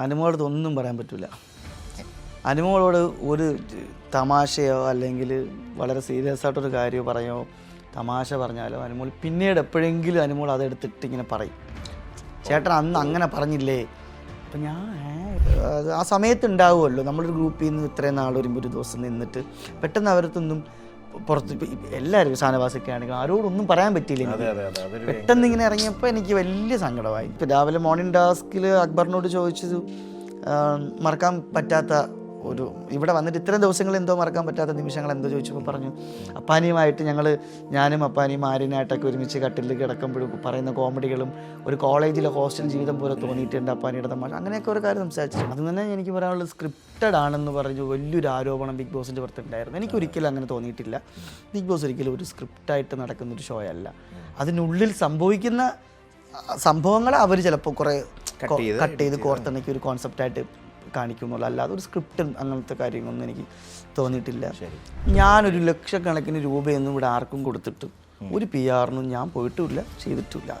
അനുമോളോട് ഒന്നും പറയാൻ പറ്റില്ല അനുമോളോട് ഒരു തമാശയോ അല്ലെങ്കിൽ വളരെ സീരിയസ് ആയിട്ടൊരു കാര്യമോ പറയോ തമാശ പറഞ്ഞാലോ അനുമോൾ പിന്നീട് എപ്പോഴെങ്കിലും അനുമോൾ അതെടുത്തിട്ട് ഇങ്ങനെ പറയും. ചേട്ടൻ അന്ന് അങ്ങനെ പറഞ്ഞില്ലേ? അപ്പം ഞാൻ ആ സമയത്ത് ഉണ്ടാവുമല്ലോ. നമ്മളൊരു ഗ്രൂപ്പിൽ നിന്ന് ഇത്രയും നാൾ ഒരു ഒരു ദിവസം നിന്നിട്ട് പെട്ടെന്ന് അവരത്തൊന്നും പുറത്ത് എല്ലാവരും ഷാനവാസൊക്കെ ആണെങ്കിലും ആരോടൊന്നും പറയാൻ പറ്റിയില്ല എനിക്ക്. പെട്ടെന്ന് ഇങ്ങനെ ഇറങ്ങിയപ്പോൾ എനിക്ക് വലിയ സങ്കടമായി ഇപ്പം രാവിലെ മോർണിംഗ് ടാസ്കിൽ അക്ബറിനോട് ചോദിച്ചത് മറക്കാൻ പറ്റാത്ത ഒരു ഇവിടെ വന്നിട്ട് ഇത്രയും ദിവസങ്ങൾ എന്തോ മറക്കാൻ പറ്റാത്ത നിമിഷങ്ങൾ എന്തോ ചോദിച്ചപ്പോൾ പറഞ്ഞു അപ്പാനിയുമായിട്ട് ഞങ്ങൾ ഞാനും അപ്പാനിയും ആര്യനായിട്ടൊക്കെ ഒരുമിച്ച് കട്ടിൽ കിടക്കുമ്പോഴും പറയുന്ന കോമഡികളും ഒരു കോളേജിലെ ഹോസ്റ്റൽ ജീവിതം പോലെ തോന്നിയിട്ടുണ്ട് അപ്പാനിയുടെ തമാശ. അങ്ങനെയൊക്കെ ഒരു കാര്യം സംസാരിച്ചിട്ടുണ്ട്. അത് തന്നെ എനിക്ക് പറയാനുള്ളത് സ്ക്രിപ്റ്റഡ് ആണെന്ന് പറഞ്ഞു വലിയൊരു ആരോപണം ബിഗ് ബോസിന്റെ പുറത്തുണ്ടായിരുന്നു. എനിക്ക് ഒരിക്കലും അങ്ങനെ തോന്നിയിട്ടില്ല. ബിഗ് ബോസ് ഒരിക്കലും ഒരു സ്ക്രിപ്റ്റായിട്ട് നടക്കുന്ന ഒരു ഷോ അല്ല. അതിനുള്ളിൽ സംഭവിക്കുന്ന സംഭവങ്ങൾ അവർ ചിലപ്പോൾ കുറേ കട്ട് ചെയ്ത് കോർത്തിണക്കി ഒരു കോൺസെപ്റ്റായിട്ട് കാണിക്കുന്നുള്ളൂ അല്ലാതെ ഒരു സ്ക്രിപ്റ്റും അങ്ങനത്തെ കാര്യങ്ങളൊന്നും എനിക്ക് തോന്നിയിട്ടില്ല. ഞാനൊരു ലക്ഷക്കണക്കിന് രൂപയൊന്നും ഇവിടെ ആർക്കും കൊടുത്തിട്ട് ഒരു പി ആറിനും ഞാൻ പോയിട്ടുമില്ല ചെയ്തിട്ടില്ല.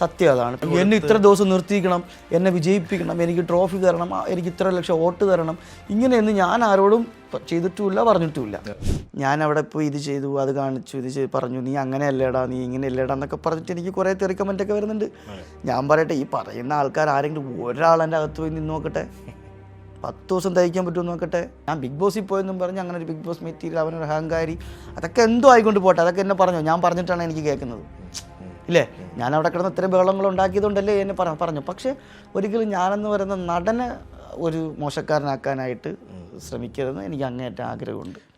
സത്യം അതാണ്. എന്നെ ഇത്ര ദിവസം നിർത്തിക്കണം എന്നെ വിജയിപ്പിക്കണം എനിക്ക് ട്രോഫി തരണം എനിക്ക് ഇത്ര ലക്ഷം വോട്ട് തരണം ഇങ്ങനെയൊന്നും ഞാൻ ആരോടും ചെയ്തിട്ടുമില്ല പറഞ്ഞിട്ടുമില്ല. ഞാൻ അവിടെ പോയി ഇത് ചെയ്തു അത് കാണിച്ചു ഇത് ചെയ്തു പറഞ്ഞു നീ അങ്ങനെ അല്ലേടാ നീ ഇങ്ങനെ അല്ലേടാ എന്നൊക്കെ പറഞ്ഞിട്ട് എനിക്ക് കുറേ തെറി ഒക്കെ വരുന്നുണ്ട്. ഞാൻ പറയട്ടെ ഈ പറയുന്ന ആൾക്കാർ ആരെങ്കിലും ഒരാൾ എന്റെ അകത്ത് പോയി നിന്ന് നോക്കട്ടെ? പത്ത് ദിവസം തയ്ക്കാൻ പറ്റുമോ നോക്കട്ടെ. ഞാൻ ബിഗ് ബോസിൽ പോയെന്നും പറഞ്ഞ് അങ്ങനെ ഒരു ബിഗ് ബോസ് മെറ്റീരിയൽ അവനൊരു അഹങ്കാരി അതൊക്കെ എന്തോ ആയിക്കൊണ്ട് പോട്ടെ. അതൊക്കെ എന്നെ പറഞ്ഞു? ഞാൻ പറഞ്ഞിട്ടാണ് എനിക്ക് കേൾക്കുന്നത്. ഇല്ലേ? ഞാൻ അവിടെ കിടന്ന് ഇത്രയും ബഹളങ്ങൾ ഉണ്ടാക്കിയതുകൊണ്ടല്ലേ എന്നെ പറ പറഞ്ഞു. പക്ഷേ ഒരിക്കലും ഞാനെന്ന് പറയുന്ന നടനെ ഒരു മോശക്കാരനാക്കാനായിട്ട് ശ്രമിക്കരുതെന്ന് എനിക്ക് അങ്ങേയറ്റം ആഗ്രഹമുണ്ട്.